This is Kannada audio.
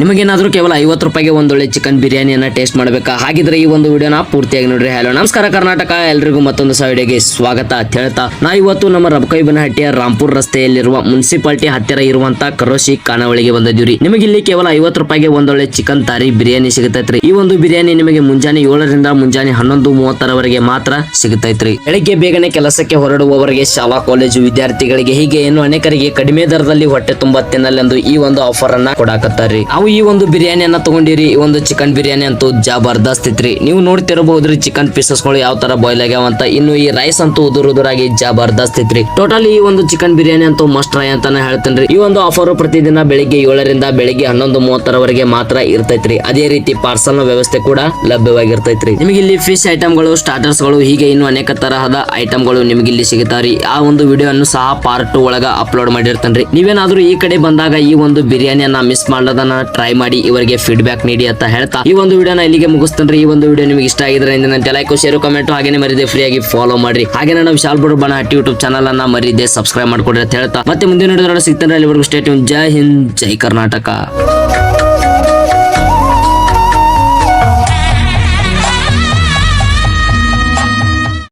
ನಿಮಗೇನಾದ್ರೂ ಕೇವಲ ಐವತ್ತು ರೂಪಾಯಿಗೆ ಒಂದೊಳ್ಳೆ ಚಿಕನ್ ಬಿರಿಯಾನಿಯನ್ನ ಟೇಸ್ಟ್ ಮಾಡಬೇಕಾ? ಹಾಗಿದ್ರೆ ಈ ಒಂದು ವಿಡಿಯೋನ ಪೂರ್ತಿಯಾಗಿ ನೋಡ್ರಿ. ಹಲೋ ನಮಸ್ಕಾರ ಕರ್ನಾಟಕ. ಎಲ್ರಿಗೂ ಮತ್ತೊಂದು ಸಾವಿಡಿಗೆ ಸ್ವಾಗತ ಅಂತ ಹೇಳ್ತಾ, ನಾ ಇವತ್ತು ನಮ್ಮ ರಬಕೈಬನಹಟ್ಟಿಯ ರಾಂಪುರ್ ರಸ್ತೆಯಲ್ಲಿರುವ ಮುನ್ಸಿಪಾಲಿಟಿ ಹತ್ತಿರ ಇರುವಂತಹ ಕರೋಶಿ ಖಾನಾವಳಿಗೆ ಬಂದಿದ್ದೀವಿ ನಿಮಗೆ ಇಲ್ಲಿ ಕೇವಲ ಐವತ್ತು ರೂಪಾಯಿಗೆ ಒಂದೊಳ್ಳೆ ಚಿಕನ್ ತಾರಿ ಬಿರಿಯಾನಿ ಸಿಗತೈತ್ರಿ ಈ ಒಂದು ಬಿರಿಯಾನಿ ನಿಮಗೆ ಮುಂಜಾನೆ ಏಳರಿಂದ ಮುಂಜಾನೆ ಹನ್ನೊಂದು ಮೂವತ್ತರವರೆಗೆ ಮಾತ್ರ ಸಿಗುತ್ತೈತ್ರಿ. ಬೆಳಿಗ್ಗೆ ಬೇಗನೆ ಕೆಲಸಕ್ಕೆ ಹೊರಡುವವರಿಗೆ ಶಾಲಾ ಕಾಲೇಜು ವಿದ್ಯಾರ್ಥಿಗಳಿಗೆ ಹೀಗೆ ಏನು ಅನೇಕರಿಗೆ ಕಡಿಮೆ ದರದಲ್ಲಿ ಹೊಟ್ಟೆ ತುಂಬಾ ತಿನ್ನಲೆಂದು ಈ ಒಂದು ಆಫರ್ ಅನ್ನ ಕೊಡಾಕತ್ತಾರ್ರಿ. ನಾವು ಈ ಒಂದು ಬಿರಿಯಾನಿಯನ್ನ ತಗೊಂಡಿರಿ, ಈ ಒಂದು ಚಿಕನ್ ಬಿರಿಯಾನಿ ಅಂತೂ ಜಬರ್ದಸ್ತ್ ಇತ್ರಿ ನೀವು ನೋಡ್ತಿರಬಹುದ್ರಿ ಚಿಕನ್ ಪೀಸಸ್ಗಳು ಯಾವ ತರ ಬಾಯ್ಲ್ ಆಗ್ಯಾವ ಅಂತ. ಇನ್ನು ಈ ರೈಸ್ ಅಂತೂ ಉದುರು ಉದುರಾಗಿ ಜಬರ್ದಸ್ತ್ ಇತ್ರಿ ಟೋಟಲ್ ಈ ಒಂದು ಚಿಕನ್ ಬಿರಿಯಾನಿ ಅಂತೂ ಮಸ್ಟ್ ಟ್ರೈ ಅಂತಾನೆ ಹೇಳ್ತೇನೆ ಈ ಒಂದು ಆಫರ್ ಪ್ರತಿದಿನ ಬೆಳಿಗ್ಗೆ ಏಳರಿಂದ ಬೆಳಿಗ್ಗೆ ಹನ್ನೊಂದು ಮೂವತ್ತರವರೆಗೆ ಮಾತ್ರ ಇರ್ತೈತ್ರಿ. ಅದೇ ರೀತಿ ಪಾರ್ಸಲ್ನ ವ್ಯವಸ್ಥೆ ಕೂಡ ಲಭ್ಯವಾಗಿರ್ತೈತ್ರಿ. ನಿಮಗೆ ಇಲ್ಲಿ ಫಿಶ್ ಐಟಮ್ಗಳು ಸ್ಟಾರ್ಟರ್ಸ್ಗಳು, ಹೀಗೆ ಇನ್ನು ಅನೇಕ ತರಹದ ಐಟಮ್ಗಳು ನಿಮಗೆ ಇಲ್ಲಿ ಸಿಗುತ್ತಾರೆ ಆ ಒಂದು ವಿಡಿಯೋ ಅನ್ನು ಸಹ ಪಾರ್ಟ್ ಟು ಒಳಗ ಅಪ್ಲೋಡ್ ಮಾಡಿರ್ತೇನೆ ನೀವೇನಾದ್ರೂ ಈ ಕಡೆ ಬಂದಾಗ ಈ ಒಂದು ಬಿರಿಯಾನಿಯನ್ನ ಮಿಸ್ ಮಾಡದನ್ನ ಟ್ರೈ ಮಾಡಿ ಇವರಿಗೆ ಫೀಡ್ಬ್ಯಾಕ್ ನೀಡಿ ಅಂತ ಹೇಳ್ತಾ ಈ ಒಂದು ವಿಡಿಯೋನ ಇಲ್ಲಿಗೆ ಮುಗಿಸ್ತೇನ್ರಿ. ಈ ಒಂದು ವಿಡಿಯೋ ನಿಮಗೆ ಇಷ್ಟ ಆಗಿದ್ರೆ ನನ್ನ ಲೈಕ್ ಶೇರ್ ಕಮೆಂಟ್ ಹಾಗೆ ಮರಿದೆ ಫ್ರೀ ಆಗಿ ಫಾಲೋ ಮಾಡಿ ಹಾಗೆ ನಾವು ವಿಶಾಲ್ ಬುಡ್ ಬಣ ಯೂಟ್ಯೂಬ್ ಚಾನಲ್ ಅನ್ನ ಮರಿದೆ ಸಬ್ಸ್ಕ್ರೈಬ್ ಮಾಡ್ಕೊಡ್ರಿ ಅಂತ ಹೇಳ್ತಾ. ಮತ್ತೆ ಮುಂದಿನ ವಿಡಿಯೋದಲ್ಲಿ ಸಿಗ್ತಾನೆ ಅಲ್ಲಿವರೆಗೂ ಸ್ಟೇಟ್ ಜೈ ಹಿಂದ್, ಜೈ ಕರ್ನಾಟಕ.